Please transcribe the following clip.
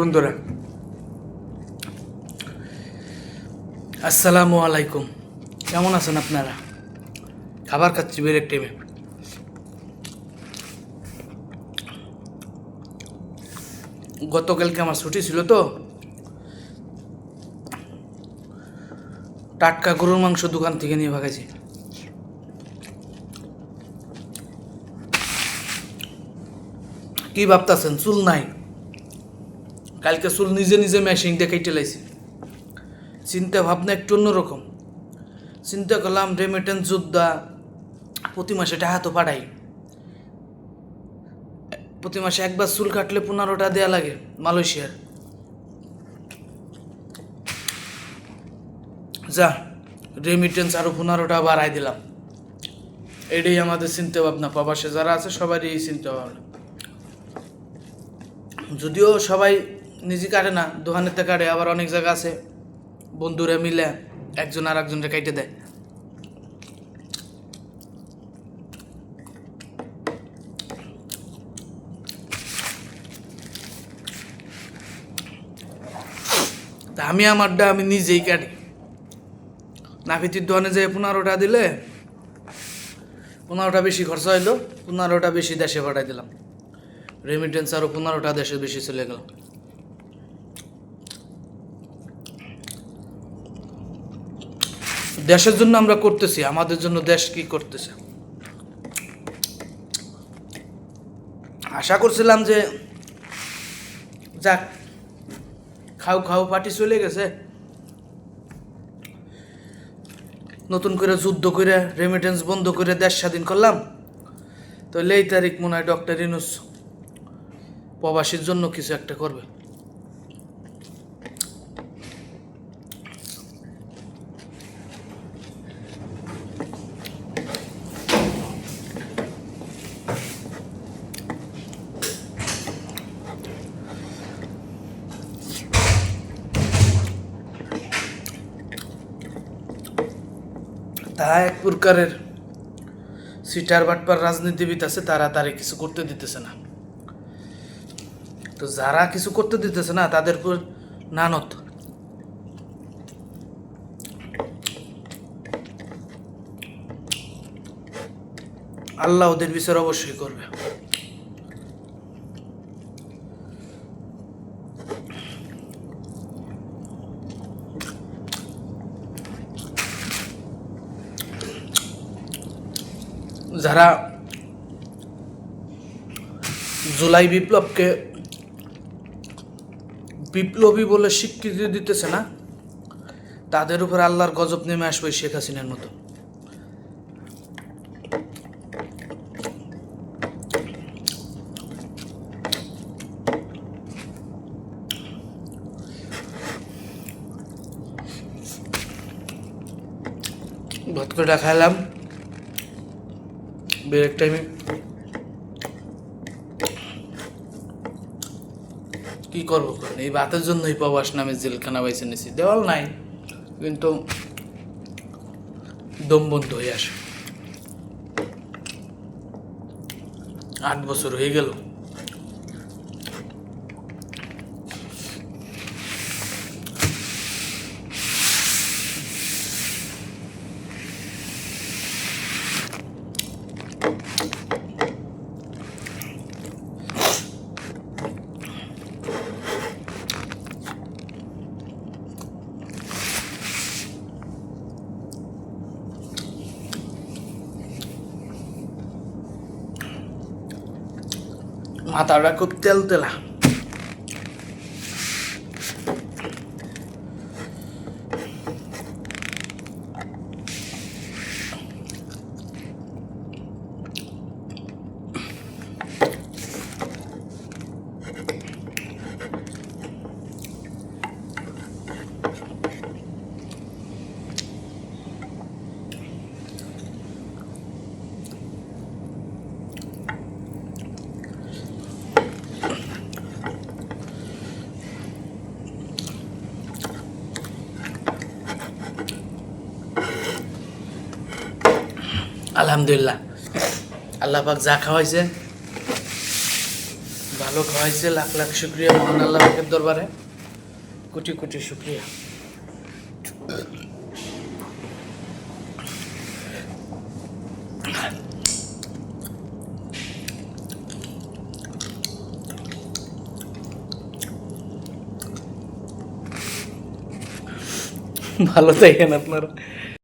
বন্ধুরা। আসসালামু আলাইকুম। কেমন আছেন আপনারা? খাবার খাচ্ছি বেরেক টাইমে গতকালকে আমার ছুটি ছিল তো। টাটকা গরুর মাংস দোকান থেকে নিয়ে ভাগাইছি কি ভাবতাছেন? চুল নাই। কালকে চুল নিজে নিজে মেশিন দিয়ে কেটে লাইছি। চিন্তা ভাবনা একটু অন্যরকম। চিন্তা করলাম রেমিটেন্স যোদ্ধা প্রতি মাসে টাকা তো পাঠাই। প্রতি মাসে একবার চুল কাটলে পনেরোটা দেয়া লাগে মালয়েশিয়ার। যা রেমিটেন্স আরও পনেরোটা বাড়াই দিলাম। এটাই আমাদের চিন্তা ভাবনা প্রবাসে যারা আছে, সবারই এই চিন্তা ভাবনা যদিও সবাই নিজে কাটে না দোকানেতে কাটে, আবার অনেক জায়গা আছে, বন্ধুরা মিলে একজন আর একজনকে কাইটে দেয়। তা আমি আমারটা আমি নিজেই কাটি। নাফিতির দোকানে যে পনেরোটা দিলে, পনেরোটা বেশি খরচা হইল, পনেরোটা বেশি দেশে পাঠাই দিলাম। রেমিটেন্স আরও পনেরোটা দেশে বেশি চলে গেল। দেশের জন্য আমরা করতেছি, আমাদের জন্য দেশ কি করতেছে? আশা করছিলাম যে, যাক, খাও খাও, পার্টি চলে গেছে। নতুন করে যুদ্ধ করে রেমিটেন্স বন্ধ করে দেশ স্বাধীন করলাম। তো লেই তারিখ মনে হয় ডক্টর ইনুস প্রবাসীর জন্য কিছু একটা করবে। তা এক প্রকারের সিটার বাটপার রাজনীতিবিদ আছে, তারা তারে কিছু করতে দিতেছে না। তো যারা কিছু করতে দিতেছে না, তাদের উপর নানত। আল্লাহ ওদের বিচার অবশ্যই করবে। যারা জুলাই বিপ্লবকে বিপ্লবী বলে স্বীকৃতি দিতেছে না, তাদের উপর আল্লাহর গজব নেমে আসবে শেখ হাসিনার মতো। ভাত করে খাইলাম। ব্রেক টাইমে কি করব কারণ এই বাতের জন্যই প্রবাস নামে জেলখানা বাইছে নিয়েছি দেওয়াল নাই, কিন্তু দম বন্ধ হয়ে আসে। আট বছর হয়ে গেল। মাথাটা খুব তেল তেলা। আলহামদুলিল্লাহ। আল্লাহ পাক যা খাওয়াইছে, ভালো খাওয়াইছে, লাখ লাখ শুক্রিয়া, মহান আল্লাহ পাকের দরবারে। কোটি কোটি শুক্রিয়া। ভালো থাকেন আপনারা।